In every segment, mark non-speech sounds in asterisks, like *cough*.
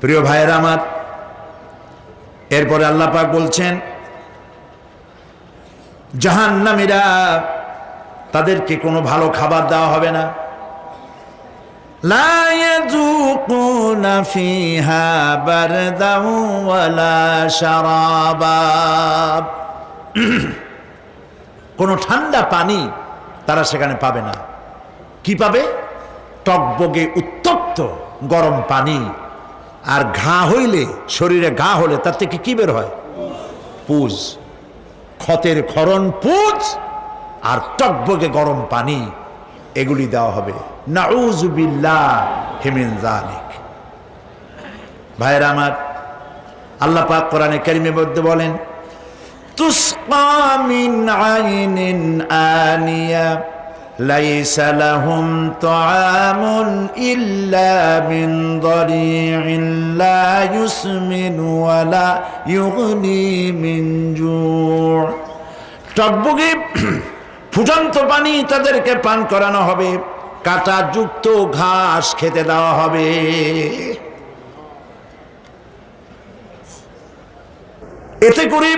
প্রিয় ভাইয়ের আমার, এরপরে আল্লাপাক বলছেন, জাহান্নামীরা তাদেরকে কোনো ভালো খাবার দেওয়া হবে না। কোনো ঠান্ডা পানি তারা সেখানে পাবে না। কি পাবে? টকবগে উত্তপ্ত গরম পানি। আর ঘা হইলে, শরীরে ঘা হলে তার থেকে কি বের হয়? পুজ। ক্ষতের ক্ষরণ পুজ আর টকবগে গরম পানি। এগুলি দেওয়া হবে। নাউজুবিল্লাহ হিমিন জালিক আমার, আল্লাহ পাক কোরআনে কারিমের মধ্যে বলেন, তুসকা মিন আইনিন আনিয়া। ليس لهم طعام إلا من ضريع لا يسمن ولا يغني من جوع টকবগে ফুটন্ত পানি তাদেরকে পান করানো হবে কাটা যুক্ত ঘাস খেতে দেওয়া হবে এতে করে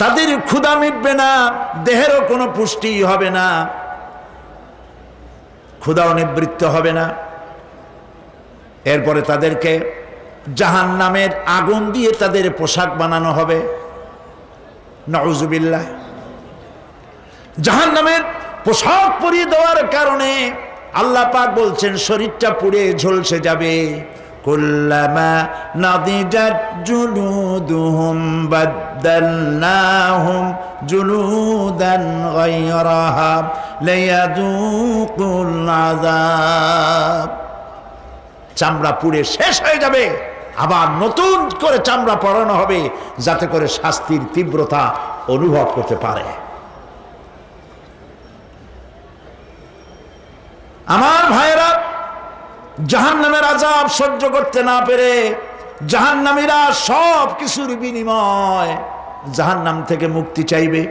তাদের ক্ষুধা মিটবে না দেহেরও কোনো পুষ্টি হবে না ক্ষুধাও নিবৃত্ত হবে না। এরপরে তাদেরকে জাহান নামের আগুন দিয়ে তাদের পোশাক বানানো হবে। নজুবিল্লাহ জাহান নামের পোশাক পরিয়ে দেওয়ার কারণে আল্লাহ পাক বলছেন, শরীরটা পুড়ে ঝলসে যাবে। কুল্লামা চামড়া পুড়ে শেষ হয়ে যাবে। আবার নতুন করে চামড়া পরানো হবে যাতে করে শাস্তির তীব্রতা অনুভব করতে পারে। আমার ভাইয়েরা জাহান নামের আজাব সহ্য করতে না পেরে জাহান নামীরা সব কিছুর বিনিময় জাহান নাম থেকে মুক্তি চাইবে।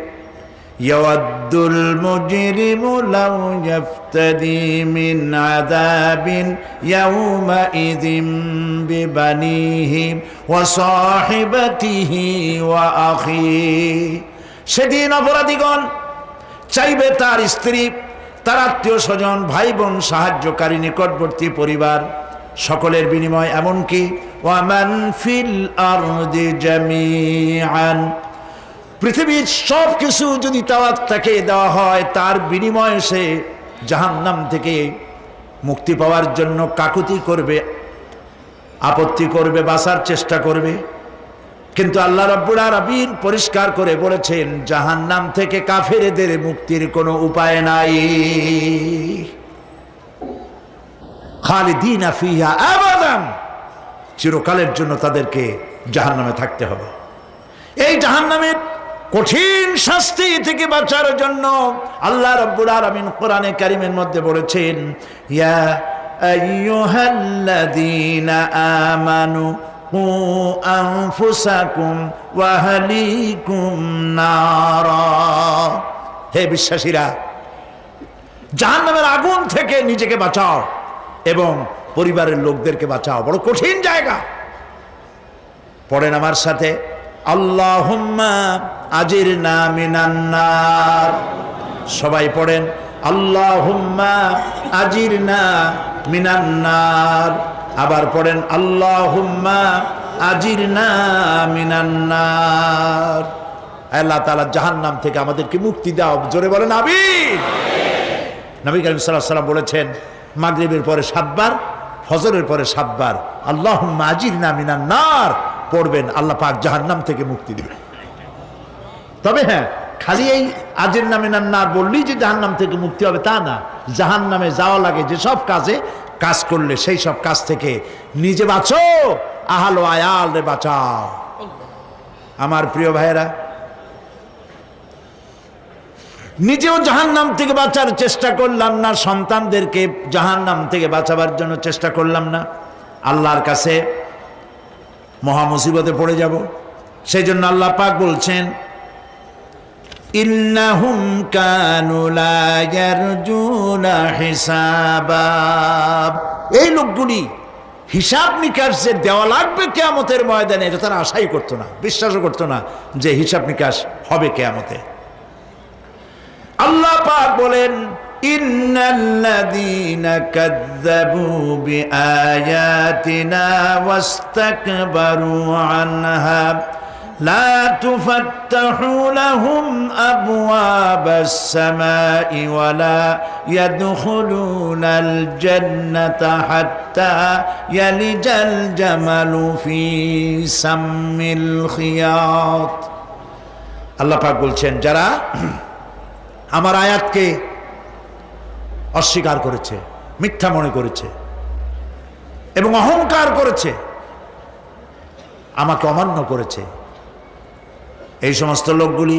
يود المجرم لو يفتدي من عذاب يومئذ ببنيه وصاحبته وأخيه সেদিন অপরাধীগণ চাইবে তার স্ত্রী তার আত্মীয় স্বজন ভাই বোন সাহায্যকারী নিকটবর্তী পরিবার সকলের বিনিময় এমনকি ওয়ামান ফিল আরদি জামিআন পৃথিবীর সব কিছু যদি তাওয়াত তাকে দেওয়া হয়, তার বিনিময়ে সে জাহান্নাম থেকে মুক্তি পাওয়ার জন্য কাকুতি করবে, আপত্তি করবে, বাঁচার চেষ্টা করবে। কিন্তু আল্লাহ রাব্বুল আলামিন পরিষ্কার করে বলেছেন, জাহান্নাম থেকে কাফেরদের মুক্তির কোনো উপায় নাই। খালিদিনা ফিহা আবাদান। চিরকালের জন্য তাদেরকে জাহান্নামে থাকতে হবে। এই জাহান্নামের কঠিন শাস্তি থেকে বাঁচার জন্য আল্লাহ রাব্বুল আলামিন কোরআনে কারিমের মধ্যে বলেছেন, ইয়া আইয়ুহাল্লাযীনা আমানু কু আনফুসাকুম ওয়া আহলিকুম নারা। হে বিশ্বাসীরা, জাহান্নামের আগুন থেকে নিজেকে বাঁচাও এবং পরিবারের লোকদেরকে বাঁচাও। বড় কঠিন জায়গা। পড়েন আমার সাথে। আল্লাহুম্মা আজির মিনান্নার সবাই পড়েন, আল্লাহুম্মা আজির না মিনান্নার আবার পড়েন, আল্লাহুম্মা আজির না মিনান্নার আল্লাহ তাআলা জাহান্নাম থেকে আমাদেরকে মুক্তি দাও। জোরে বলেন, আমিন। নবী করিম সাল্লাহ সাল্লাম বলেছেন, মাগরিবের পরে সাতবার, ফজরের পরে সাতবার আল্লাহ আজির না মিনান্নার পড়বেন, আল্লাহ পাক জাহান্নাম থেকে মুক্তি দিবেন। তবে হ্যাঁ খালি এই আজের নামে না বললেই যে জাহান্নাম থেকে মুক্তি হবে তা না। জাহান নামে যাওয়া লাগে যেসব কাজে, কাজ করলে সেই সব কাজ থেকে নিজে বাঁচো, আহালো আয়াল রে বাঁচাও। আমার প্রিয় ভাইয়েরা, নিজেও জাহান নাম থেকে বাঁচার চেষ্টা করলাম না, সন্তানদেরকে জাহান নাম থেকে বাঁচাবার জন্য চেষ্টা করলাম না। আল্লাহর কাছে মহা মুসিবতে পড়ে যাব। সেই জন্য আল্লাহ পাক বলছেন, ইন্নাহুম এই লোকগুলি হিসাব নিকাশ যে দেওয়া লাগবে কেয়ামতের ময়দানে, এটা তারা আশাই করতো না, বিশ্বাসও করতো না যে হিসাব নিকাশ হবে কেয়ামতে। আল্লাহ পাক বলেন ইন্নাল্লাযীনা কাযযাবু বিআয়াতিনা ওয়াস্তাকবারু আনহা لا تفتح لهم أبواب السماء ولا يدخلون الجنة حتى يلج الجمل في سم الخياط আল্লাহ পাক বলছেন যারা আমার আয়াতকে অস্বীকার করেছে, মিথ্যা মনে করেছে এবং অহংকার করেছে, আমাকে অমান্য করেছে। এই সমস্ত লোকগুলি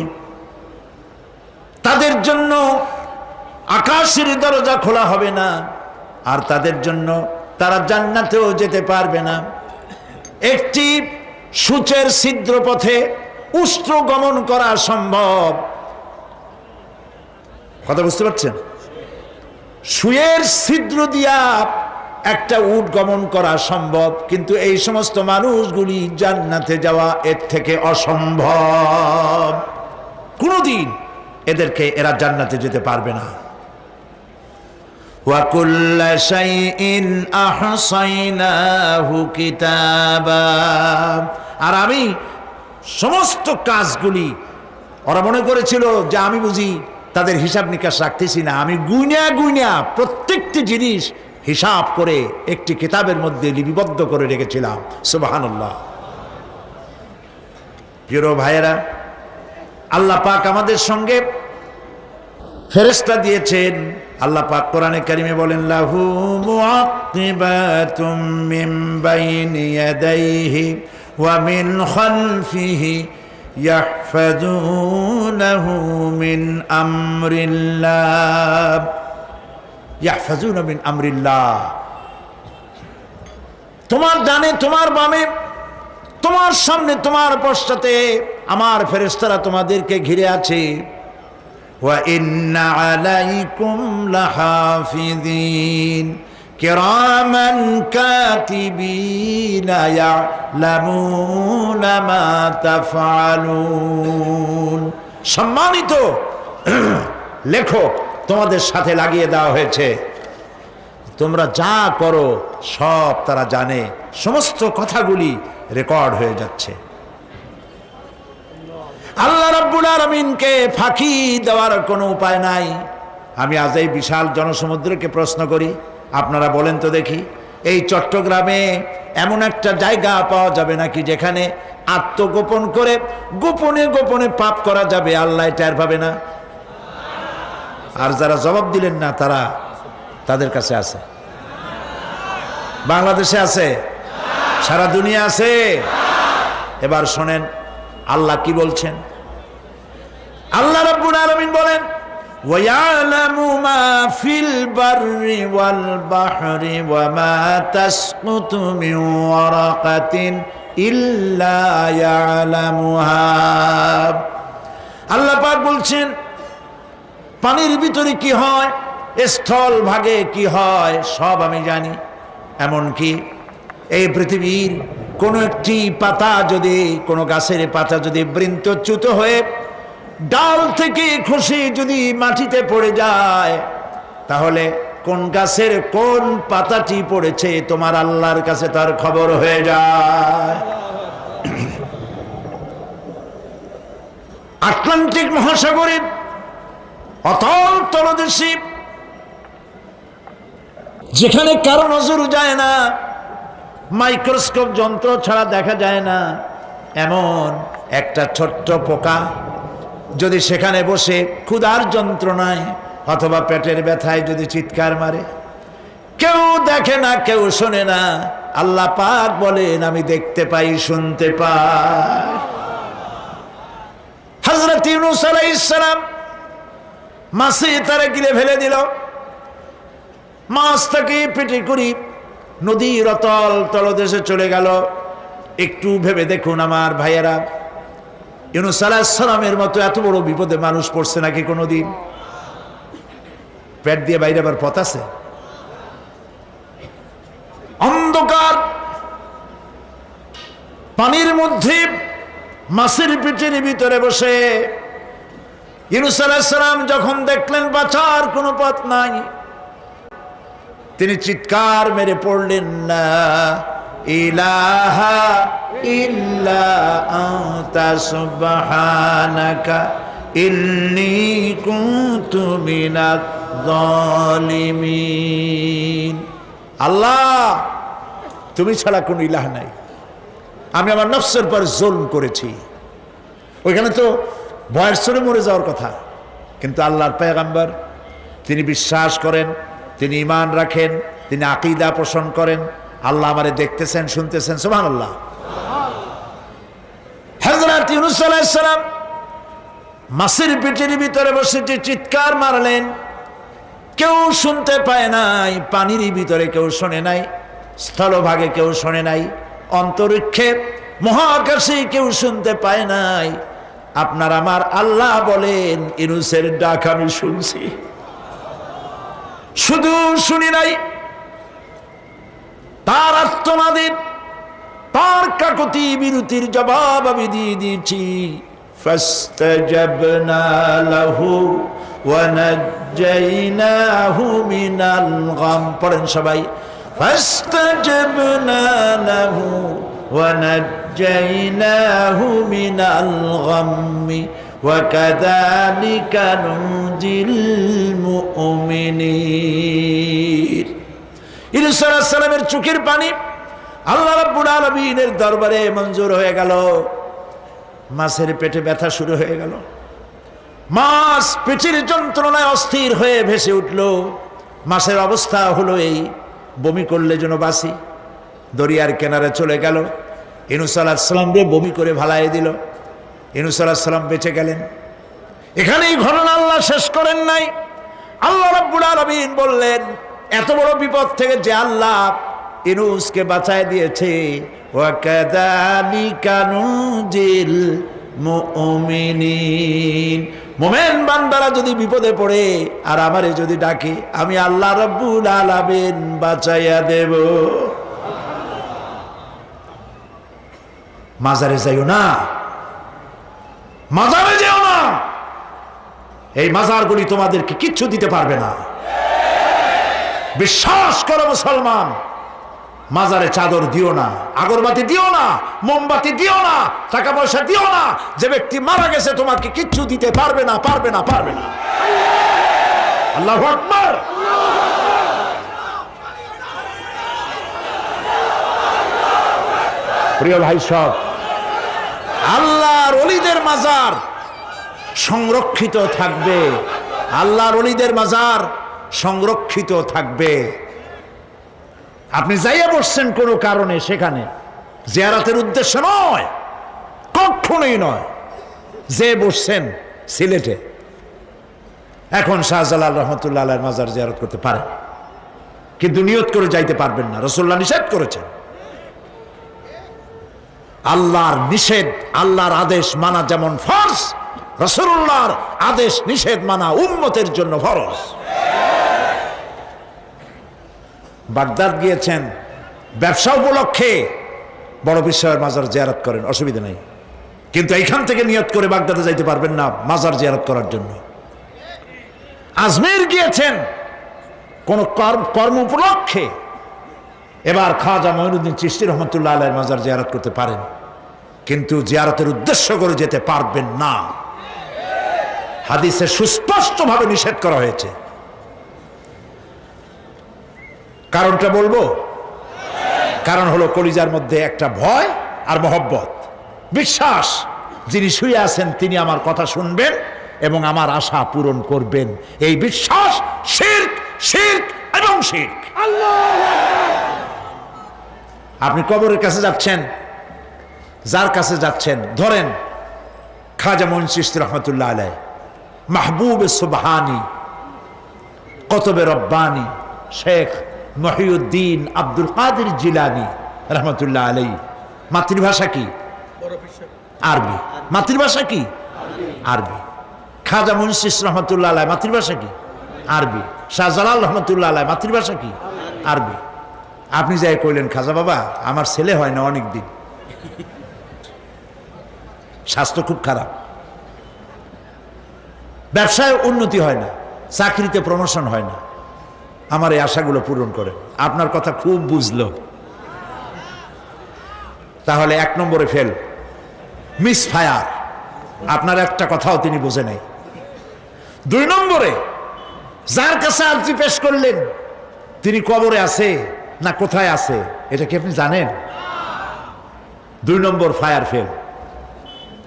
তাদের জন্য আকাশের দরজা খোলা হবে না, আর তাদের জন্য তারা জান্নাতেও যেতে পারবে না। একটি সূচের ছিদ্র পথে উষ্ট্র গমন করা সম্ভব। কথা বুঝতে পারছেন? সুয়ের ছিদ্র দিয়া একটা উট গমন করা সম্ভব কিন্তু এই সমস্ত মানুষগুলি জান্নাতে যাওয়া এর থেকে অসম্ভব কোনোদিন এদেরকে এরা জান্নাতে যেতে পারবে না وَكُلَّ شَيْءٍ أَحْصَيْنَاهُ كِتَابًا আর আমি সমস্ত কাজগুলি ওরা মনে করেছিল যে আমি বুঝি তাদের হিসাব নিকাশ রাখতেছি না। আমি গুইনা গুইনা প্রত্যেকটি জিনিস হিসাব করে একটি কিতাবের মধ্যে লিপিবদ্ধ করে রেখেছিলাম। সুবাহান্লাহ প্রিয় ভাইয়েরা, আল্লাহ পাক আমাদের সঙ্গে ফেরেস্তা দিয়েছেন। আল্লাহ পাক কোরআনে কারিমে বলেন, লাহু মুআক্কিবাতুম মিন বাইনি ইয়াদাইহি ওয়া মিন খালফিহি ইয়াহফাজুনাহু মিন আমরিল্লাহ ইয়াহফাজুনা মিন আমরিল্লাহ তোমার ডানে তোমার বামে তোমার সামনে তোমার পশ্চাতে আমার ফেরেশতারা তোমাদেরকে ঘিরে আছে وإن عليكم لحافظين كراما كاتبين يعلمون ما تفعلون সম্মানিত *clears throat* লেখো তোমাদের সাথে লাগিয়ে দেওয়া হয়েছে তোমরা যা করো সব তারা জানে সমস্ত কথাগুলি রেকর্ড হয়ে যাচ্ছে আল্লাহ রাব্বুল আলমিনকে ফাঁকি দেওয়ার কোনো উপায় নাই আমি আজ এই বিশাল জনসমুদ্রকে প্রশ্ন করি আপনারা বলেন তো দেখি, এই চট্টগ্রামে এমন একটা জায়গা পাওয়া যাবে নাকি যেখানে আত্মগোপন করে গোপনে গোপনে পাপ করা যাবে? আল্লাহ টের পাবে না। আর যারা জবাব দিলেন না, তারা তাদের কাছে আছে। বাংলাদেশে আছে? সারা দুনিয়া আছে? এবার শোনেন, আল্লাহ কি বলছেন? আল্লাহ রাব্বুল আলামিন বলেন ويعلم ما في البر والبحر وما تسقط من ورقة إلا يعلمها আল্লাহ পাক বলছেন পানির ভিতরে কি হয় স্থল ভাগে কি হয় সব আমি জানি এমনকি এই পৃথিবীর কোনো একটি পাতা যদি কোনো গাছের পাতা যদি বৃন্তচ্যুত হয়ে ডাল থেকে খুশি যদি মাটিতে পড়ে যায়, তাহলে কোন গাছের কোন পাতাটি পড়েছে তোমার আল্লাহর কাছে তার খবর হয়ে যায়। আটলান্টিক মহাসাগরে অতল তলদেশী, যেখানে কারও নজর যায় না, মাইক্রোস্কোপ যন্ত্র ছাড়া দেখা যায় না, এমন একটা ছোট্ট পোকা যদি সেখানে বসে ক্ষুধার যন্ত্রণায় অথবা পেটের ব্যথায় যদি চিৎকার মারে, কেউ দেখে না, কেউ শোনে না, আল্লাহ পাক বলেন, আমি দেখতে পাই, শুনতে পাই। হজরত ইউনুস আলাইসালাম মাসে তারা গিলে ফেলে দিল। মাছ তাকে পেটে করি নদীর অতল তলদেশে চলে গেল। একটু ভেবে দেখুন আমার ভাইয়েরা ইউনুস আলাহিসাল্লামের মতো এত বড় বিপদে মানুষ পড়ছে নাকি কোনোদিন? পেট দিয়ে বাইরে আবার পথ আছে? অন্ধকার, পানির মধ্যে মাছের পেটের ভিতরে বসে ইউনুস আলাইসালাম যখন দেখলেন বাঁচার কোনো পথ নাই, তিনি চিৎকার মেরে পড়লেন, না ইলাহা ইল্লা আনতা সুবহানাকা ইন্নী কুনতু আল্লাহ, তুমি ছাড়া কোনো ইলাহ নাই। আমি আমার নফসের পর জুলম করেছি। ওইখানে তো ভয়ের সরে মরে যাওয়ার কথা। কিন্তু আল্লাহর পেগাম্বার তিনি বিশ্বাস করেন, তিনি ইমান রাখেন, তিনি আকিদা পোষণ করেন আল্লাহ আমারে দেখতেছেন, শুনতেছেন সুবহান আল্লাহ হজরত ইউনুস আলাইসালাম মাসের পেটের ভিতরে বসে যে চিৎকার মারলেন। কেউ শুনতে পায় নাই, পানির ভিতরে কেউ শোনে নাই, স্থলভাগে কেউ শোনে নাই, অন্তরিক্ষে মহাকাশে কেউ শুনতে পায় নাই। আপনার আমার আল্লাহ বলেন ইনুসের ডাক আমি শুনছি। শুধু শুনি নাই তার আত্মনাদের তার কাকতি বিরতির জবাব আমি দিয়ে দিয়েছি فاستجبنا له ونجيناه من الغم পড়েন সবাই فاستجبنا له ونجيناه من الغم وكذلك ننجي المؤمنين ইলিশ সালামের চোখের পানি। আল্লাহ রাব্বুল আলামিনের দরবারে মঞ্জুর হয়ে গেল। মাছের পেটে ব্যথা শুরু হয়ে গেল। মাছ পেটের যন্ত্রণায় অস্থির হয়ে ভেসে উঠল। মাছের অবস্থা হলো এই, বমি করলে যেন বাসি দরিয়ার কেনারে চলে গেল। ইনুস আলাহিসাল্লাম রে বমি করে ভালাই দিল। ইনুস আলাহিসাল্লাম বেঁচে গেলেন। এখানেই ঘটনা আল্লাহ শেষ করেন নাই। আল্লাহ রাব্বুল আলামিন বললেন এত বড় বিপদ থেকে যে আল্লাহ ইনুসকে বাঁচায় দিয়েছে। মোমেন বান্দারা যদি বিপদে পড়ে আর আমারে যদি ডাকে, আমি আল্লাহ রব্বুল আলামিন বাঁচাইয়া দেব। মাজারে যাইও না। মাজারে যেও না। এই মাজারগুলি তোমাদেরকে কিচ্ছু দিতে পারবে না। বিশ্বাস করো মুসলমান। মাজারে চাদর দিও না, আগরবাতি দিও না, মোমবাতি দিও না, টাকা পয়সা দিও না। যে ব্যক্তি মারা গেছে তোমাকে কিচ্ছু দিতে পারবে না পারবে না পারবে না। আল্লাহ আকবার। প্রিয় ভাই সব, আল্লাহর অলিদের মাজার সংরক্ষিত থাকবে। আল্লাহর অলিদের মাজার সংরক্ষিত থাকবে। আপনি যাইয়া বসছেন কোনো কারণে সেখানে, জিয়ারাতের উদ্দেশ্য নয় কখনোই নয়, যে বসছেন সিলেটে। এখন শাহজালাল রহমতুল্লাহ মাজার জিয়ারত করতে পারেন, কিন্তু নিয়ত করে যাইতে পারবেন না। রসুল্লাহ নিষেধ করেছেন। আল্লাহর নিষেধ, আল্লাহর আদেশ মানা যেমন ফরজ রসুল্লাহর আদেশ নিষেধ মানা উম্মতের জন্য ফরজ। বাগদাদ গিয়েছেন, ব্যবসা উপলক্ষে বড় বিশ্বের মাজার জিয়ারত করেন, অসুবিধা নেই। কিন্তু এইখান থেকে নিয়ত করে বাগদাদে যাইতে পারবেন না মাজার জিয়ারত করার জন্য। আজমের গিয়েছেন কোন কর্ম উপলক্ষে। এবার খাজা মঈনুদ্দিন চিস্তি রহমতুল্লাহ আলের মাজার জিয়ারত করতে পারেন। কিন্তু জিয়ারতের উদ্দেশ্য করে যেতে পারবেন না। হাদিসে সুস্পষ্টভাবে নিষেধ করা হয়েছে। কারণটা বলব? কারণ হলো কলিজার মধ্যে একটা ভয় আর মহব্বত। বিশ্বাস, যিনি শুয়ে আছেন তিনি আমার কথা শুনবেন এবং আমার আশা পূরণ করবেন। এই বিশ্বাস শির্ক শির্ক এবং শির্ক। আপনি কবরের কাছে যাচ্ছেন, যার কাছে যাচ্ছেন, ধরেন, খাজা মনসিস্ত রহমতুল্লাহ আলাই মাহবুব সুবহানি, কতবে রব্বানি, শেখ মহিউদ্দিন আব্দুল কাদের জিলানি, রহমতুল্লাহ আলাই মাতৃভাষা কি? আরবি। মাতৃভাষা কি? আরবি। খাজা মুন্সিস রহমতুল্লাহ আলাই মাতৃভাষা কি? আরবি। শাহজালাল রহমতুল্লাহ আলাই মাতৃভাষা কি? আরবি। আপনি যাই কইলেন, খাজা বাবা, আমার ছেলে হয় না অনেক দিন স্বাস্থ্য খুব খারাপ। ব্যবসায় উন্নতি হয় না, চাকরিতে প্রমোশন হয় না। আমার এই আশাগুলো পূরণ করেন আপনার কথা খুব বুঝলো। তাহলে এক নম্বরে ফেল। মিস ফায়ার, আপনার একটা কথাও তিনি বোঝে নাই। দুই নম্বরে, যার কাছে আর্জি পেশ করলেন, তিনি কবরে আছে না কোথায় আছে, এটা কি আপনি জানেন? দুই নম্বর ফায়ার ফেল।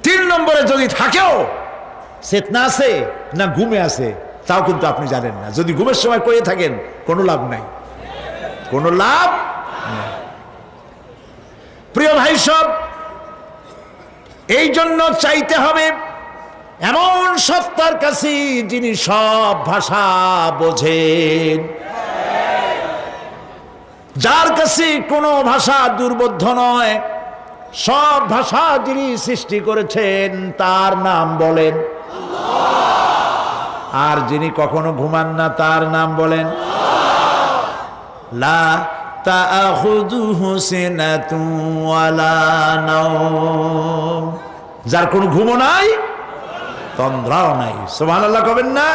তিন নম্বরে যদি থাকেও, চেতনা আছে না ঘুমে আছে তাও কিন্তু আপনি জানেন না। যদি ঘুমের সময় কয়ে থাকেন, কোনো লাভ নাই। কোনো লাভ প্রিয় ভাই সব এই জন্য চাইতে হবে এমন সত্তার কাছে যিনি সব ভাষা বোঝেন। যার কাছে কোনো ভাষা দুর্বোধ্য নয়, সব ভাষা যিনি সৃষ্টি করেছেন, তার নাম বলেন। আর যিনি কখনো ঘুমান না, তার নাম বলেন লা যার কোনো ঘুমো নাই, তন্দ্রাও নাই। সুবহানাল্লাহ কবেন না?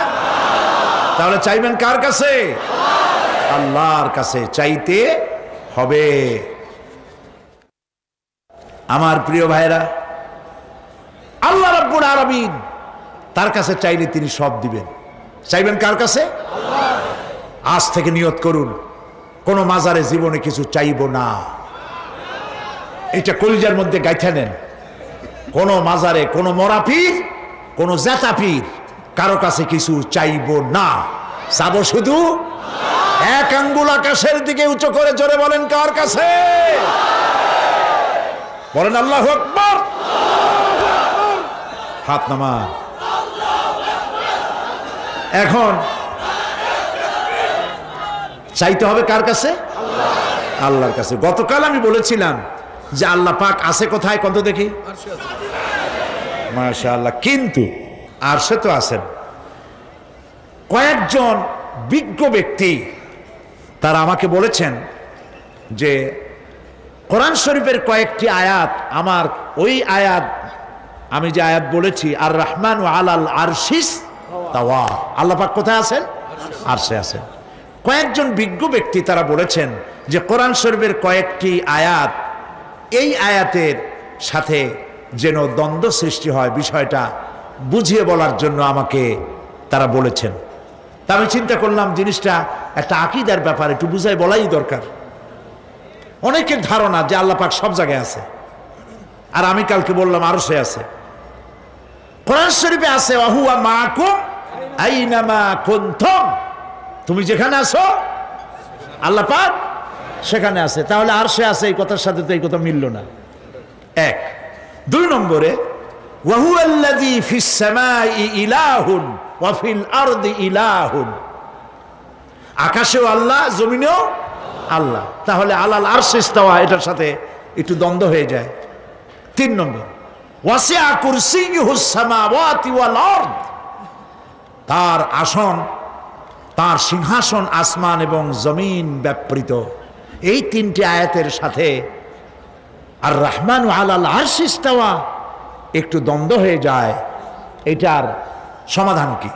তাহলে চাইবেন কার কাছে? আল্লাহর কাছে। চাইতে হবে। আমার প্রিয় ভাইরা, আল্লাহ রাব্বুল আলামিন তার কাছে চাইলে তিনি সব দিবেন। চাইবেন কার কাছে? আজ থেকে নিয়ত করুন, কোনো মাজারে জীবনে কিছু চাইব না। এটা কলিজার মধ্যে গাইথা নেন। কোনো মাজারে কোনো মরাপীর কোনো জেতাপীর কারও কাছে কিছু চাইব না। চাব শুধু এক আঙ্গুল আকাশের দিকে উঁচু করে জোরে বলেন, কার কাছে? বলেন আল্লাহ আকবর। হাত নামান। এখন চাইতে হবে কার কাছে? আল্লাহর কাছে। গতকাল আমি বলেছিলাম যে আল্লাহ পাক আছে কোথায়? কত দেখি? মাশা আল্লাহ কিন্তু আর সে তো আছেন। কয়েকজন বিজ্ঞ ব্যক্তি তারা আমাকে বলেছেন যে কোরআন শরীফের কয়েকটি আয়াত আমার ওই আয়াত, আমি যে আয়াত বলেছি আর রহমান ও আলাল আরশিস তাওয়া আল্লাহ পাক কোথায় আছেন? আরশে আছেন। কয়েকজন বিজ্ঞ ব্যক্তি তারা বলেছেন যে কোরআন শরীফের কয়েকটি আয়াত, এই আয়াতের সাথে যেন দ্বন্দ্ব সৃষ্টি হয় বিষয়টা বুঝিয়ে বলার জন্য আমাকে তারা বলেছেন। তা আমি চিন্তা করলাম জিনিসটা একটা আকিদার ব্যাপার, একটু বুঝাই বলাই দরকার। অনেকের ধারণা যে আল্লাহ পাক সব জায়গায় আছে। আর আমি কালকে বললাম আরও সে আছে। কোরআন শরীফে আছে অহুয়া মাকুম আইনামা কুনতুম। তুমি যেখানে আছো, আল্লাহ পাক সেখানে আছে। তাহলে আর সে আছে, এই কথার সাথে তো এই কথা মিলল না। এক। দুই নম্বরে, ওয়াহুয়াল্লাযী ফিস সামাই ইলাহুন ওয়া ফিল আরদি ইলাহুন। আকাশেও আল্লাহ, জমিনেও আল্লাহ। তাহলে আলাল আরশে ইস্তাওয়া, এটার সাথে একটু দ্বন্দ্ব হয়ে যায়। তিন নম্বর আরদ। তার আসন, তার সিংহাসন আসমান এবং জমিন ব্যাপৃত। এই তিনটি আয়াতের সাথে আর রহমান আলাল আশিস্তাওয়া একটু দ্বন্দ্ব হয়ে যায়। এটার সমাধান কি?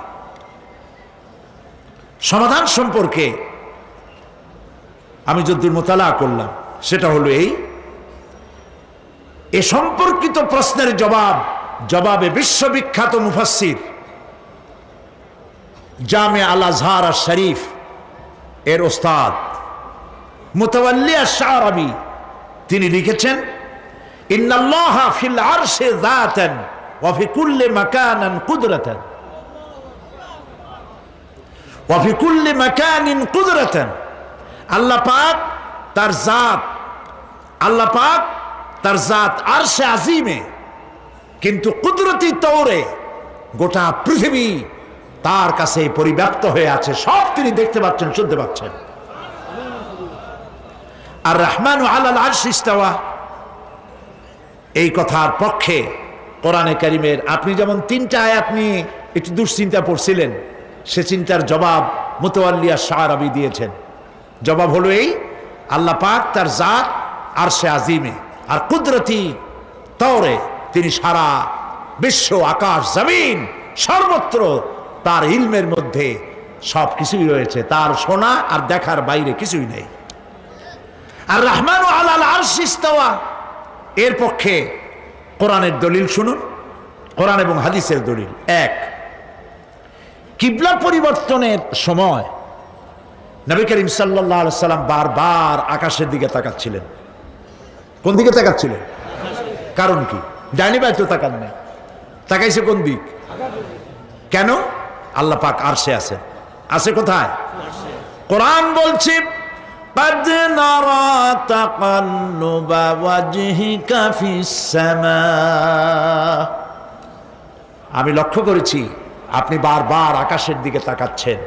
সমাধান সম্পর্কে আমি যদ্দুর মোতালা করলাম, সেটা হলো এই এ সম্পর্কিত প্রশ্নের জবাব, জবাবে বিশ্ববিখ্যাত মুফাসির জামে আল আজহার আর শরীফ এর ওস্তাদ মুতাওয়াল্লিয়া শাহরাবি তিনি লিখেছেন ফিল আরশে মাকানান তার জাত, আল্লাহ পাক তার জাত আরশে আজিমে। কিন্তু কুদরতি তৌরে গোটা পৃথিবী তার কাছে পরিব্যাপ্ত হয়ে আছে। সব তিনি দেখতে পাচ্ছেন, শুনতে পাচ্ছেন। আর রহমান আলাল আরশ ইস্তাওয়া। এই কথার পক্ষে কোরআনে কারিমের আপনি যেমন তিনটা আয়াত নিয়ে একটু দুশ্চিন্তা পড়ছিলেন, সে চিন্তার জবাব মুতোয়াল্লিয়া শাহরাবি দিয়েছেন। জবাব হলো এই, আল্লাহ পাক তার জাত আর সে আজিমে। আর কুদরতি তরে তিনি সারা বিশ্ব আকাশ জমিন সর্বত্র তার ইলমের মধ্যে সব কিছুই রয়েছে। তার শোনা আর দেখার বাইরে কিছুই নেই। আর রহমান আলাল আরশিস্তাওয়া এর পক্ষে কোরআনের দলিল শুনুন। কোরআন এবং হাদিসের দলিল। এক কিবলা পরিবর্তনের সময় নবী করিম সাল্লাহ সাল্লাম বারবার আকাশের দিকে তাকাচ্ছিলেন। কোন দিকে তাকাচ্ছিলেন কারণ কি ডাইনি বাই তো তাকান নাই তাকাইছে কোন দিক কেন আল্লাহ পাক আরশে আছে আছে কোথায় কোরআন বলছে قد نرى تقلب وجهك في السماء আমি লক্ষ্য করেছি আপনি বারবার আকাশের দিকে তাকাচ্ছেন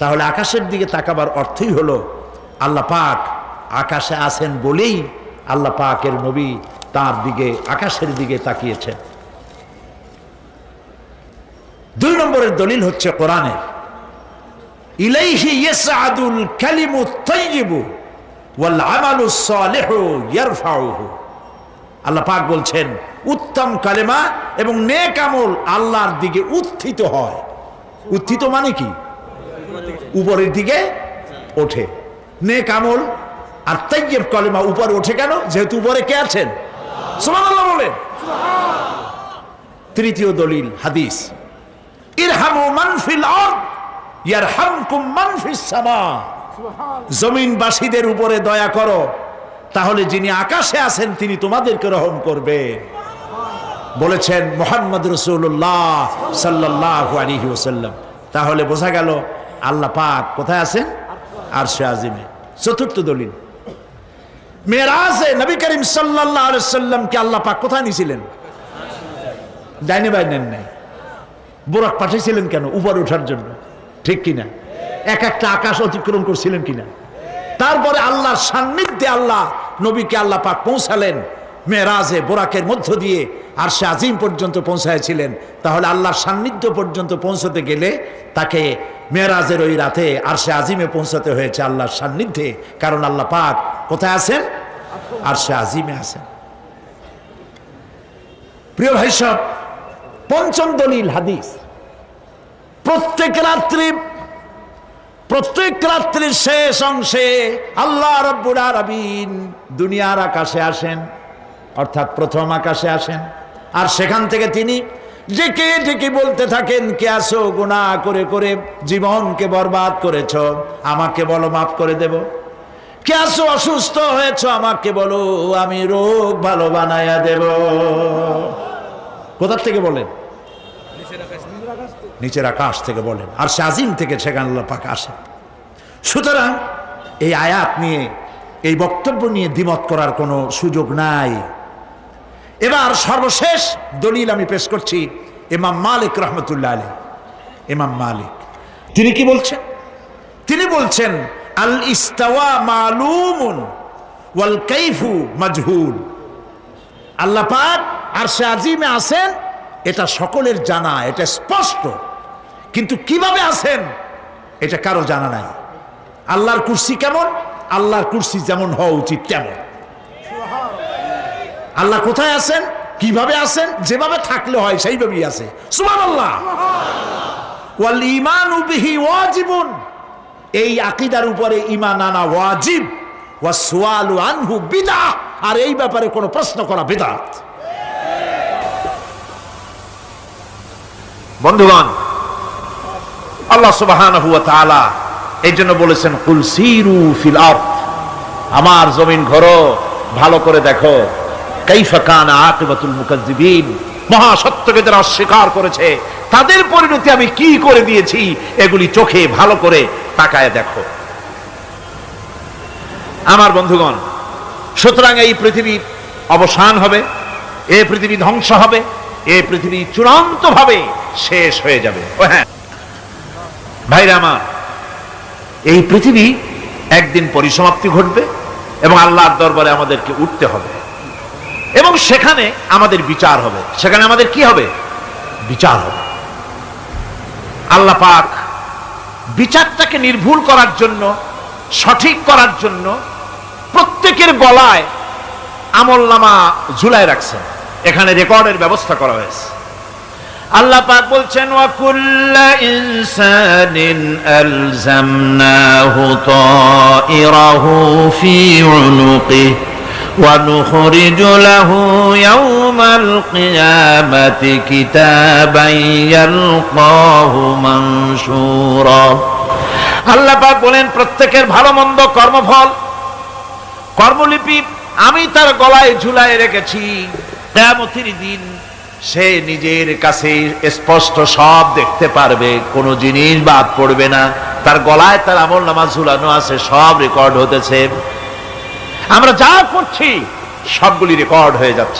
তাহলে আকাশের দিকে তাকাবার অর্থই হলো আল্লাহ পাক আকাশে আছেন বলেই আল্লাহ পাকের নবী তার দিকে, আকাশের দিকে তাকিয়েছেন। দুই নম্বরের দলিল হচ্ছে কোরআনের। ইলাইহি ইয়াসআদুল কালিমু তাইয়িবু ওয়াল আমালু সালিহু ইয়ারফাউহু। বলছেন, উত্তম কালেমা এবং নেক আমল আল্লাহর দিকে উত্থিত হয়। উত্থিত মানে কি? উপরের দিকে ওঠে। নেক আমল আর তাইয়্যিব কালেমা উপরে ওঠে কেন? যেহেতু উপরে কে আছেন? সুবহানাল্লাহ তৃতীয় দলিল, হাদিস। ইরহামু মান ফিল আরদ, ইয়ারহামকুম মান জমিনবাসীদের উপরে দয়া করো, তাহলে যিনি আকাশে আছেন, তিনি তোমাদেরকে রহম করবে বলেছেন মোহাম্মদ রসুল্লাহ সাল্লাহ আলিহি তাহলে বোঝা গেল, আল্লাহ পাক কোথায় আছেন? আর সে আজিমে। চতুর্থ দলিল। মেয়েরাজে নবী করিম সাল্লাহ আল্লাহ পাক কোথায় নিয়েছিলেন? ডাইনে বাই নেন নাই। বোরাক পাঠিয়েছিলেন কেন? উপরে ওঠার জন্য। ঠিক কিনা? এক একটা আকাশ অতিক্রম করছিলেন কিনা? তারপরে আল্লাহর সান্নিধ্যে আল্লাহ নবীকে আল্লাহ পাক পৌঁছালেন। মেয়েরাজে বোরাকের মধ্য দিয়ে আর সে আজিম পর্যন্ত পৌঁছাইছিলেন তাহলে আল্লাহর সান্নিধ্য পর্যন্ত পৌঁছতে গেলে তাকে মেয়েরাজের ওই রাতে আর সে আজিমে পৌঁছাতে হয়েছে আল্লাহর সান্নিধ্যে। কারণ আল্লাহ পাক কোথায় আছেন? আর সে আজিমে আছেন। প্রিয় ভাই সব, পঞ্চম দলিল হাদিস। প্রত্যেক রাত্রি, প্রত্যেক রাত্রির শেষ অংশে আল্লাহ রব্বুল আরবিন দুনিয়ার আকাশে আসেন। অর্থাৎ প্রথম আকাশে আসেন। আর সেখান থেকে তিনি ডেকে ডেকে বলতে থাকেন, কে আসো গুণা করে করে জীবনকে বরবাদ করেছ। আমাকে বলো, মাফ করে দেব। কে আসো অসুস্থ হয়েছ? আমাকে বলো, আমি রোগ ভালো বানাইয়া দেব। কোথার থেকে বলেন? নিচের আকাশ থেকে বলেন। আর সে আজিম থেকে সেখানে পাক আসেন। সুতরাং এই আয়াত নিয়ে, এই বক্তব্য নিয়ে দ্বিমত করার কোনো সুযোগ নাই। এবার সর্বশেষ দলিল আমি পেশ করছি ইমাম মালিক রহমতুল্লাহ আলী ইমাম মালিক। তিনি কি বলছেন? তিনি বলছেন, আল ইস্তাওয়া মালুমুন ওয়াল কাইফু মাজহুল। আল্লাহ পাক আর সে আজিমে আছেন, এটা সকলের জানা, এটা স্পষ্ট। কিন্তু কীভাবে আছেন, এটা কারও জানা নাই। আল্লাহর কুর্সি কেমন? আল্লাহর কুর্সি যেমন হওয়া উচিত তেমন। আল্লাহ কোথায় আছেন? কীভাবে আছেন? যেভাবে থাকলে হয়, সেইভাবেই আছে। সুমান আল্লাহ এই আকিদার উপরে ইমান আনা ওয়াজিব। ওয়া আনহু বিদা আর এই ব্যাপারে কোনো প্রশ্ন করা বন্ধুগণ, আল্লাহ তাআলা এই জন্য বলেছেন ফিল আমার জমিন ঘরো, ভালো করে দেখো। কাইফা কানা আকিবাতুল মুকাজ্জিবিন মহা যারা অস্বীকার করেছে, তাদের পরিণতি আমি কি করে দিয়েছি, এগুলি চোখে ভালো করে তাকায় দেখো। আমার বন্ধুগণ, সুতরাং এই পৃথিবীর অবসান হবে, এ পৃথিবী ধ্বংস হবে, এ পৃথিবী চূড়ান্তভাবে শেষ হয়ে যাবে। হ্যাঁ। ভাইরা আমার, এই পৃথিবী একদিন পরিসমাপ্তি ঘটবে এবং আল্লাহর দরবারে আমাদেরকে উঠতে হবে। এবং সেখানে আমাদের বিচার হবে। সেখানে আমাদের কি হবে? বিচার হবে। আল্লাহ পাক বিচারটাকে নির্ভুল করার জন্য, সঠিক করার জন্য প্রত্যেকের গলায় আমল নামা ঝুলাই রাখছেন। এখানে রেকর্ডের ব্যবস্থা করা হয়েছে। আল্লাহ পাক বলছেন, ওয়া কুল্লা ইনসানিন আলজামনাহু তাইরাহু ফি উনুকি ونخرج له يوم القيامة كتابا يلقاه منشورا আল্লাহ পাক বলেন প্রত্যেকের ভালো মন্দ কর্মফল কর্মলিপি আমি তার গলায় ঝুলায় রেখেছি কেয়ামতির দিন সে নিজের কাছে স্পষ্ট সব দেখতে পারবে কোনো জিনিস বাদ পড়বে না তার গলায় তার আমল নামা ঝুলানো আছে সব রেকর্ড হতেছে আমরা যা করছি সবগুলি রেকর্ড হয়ে যাচ্ছে।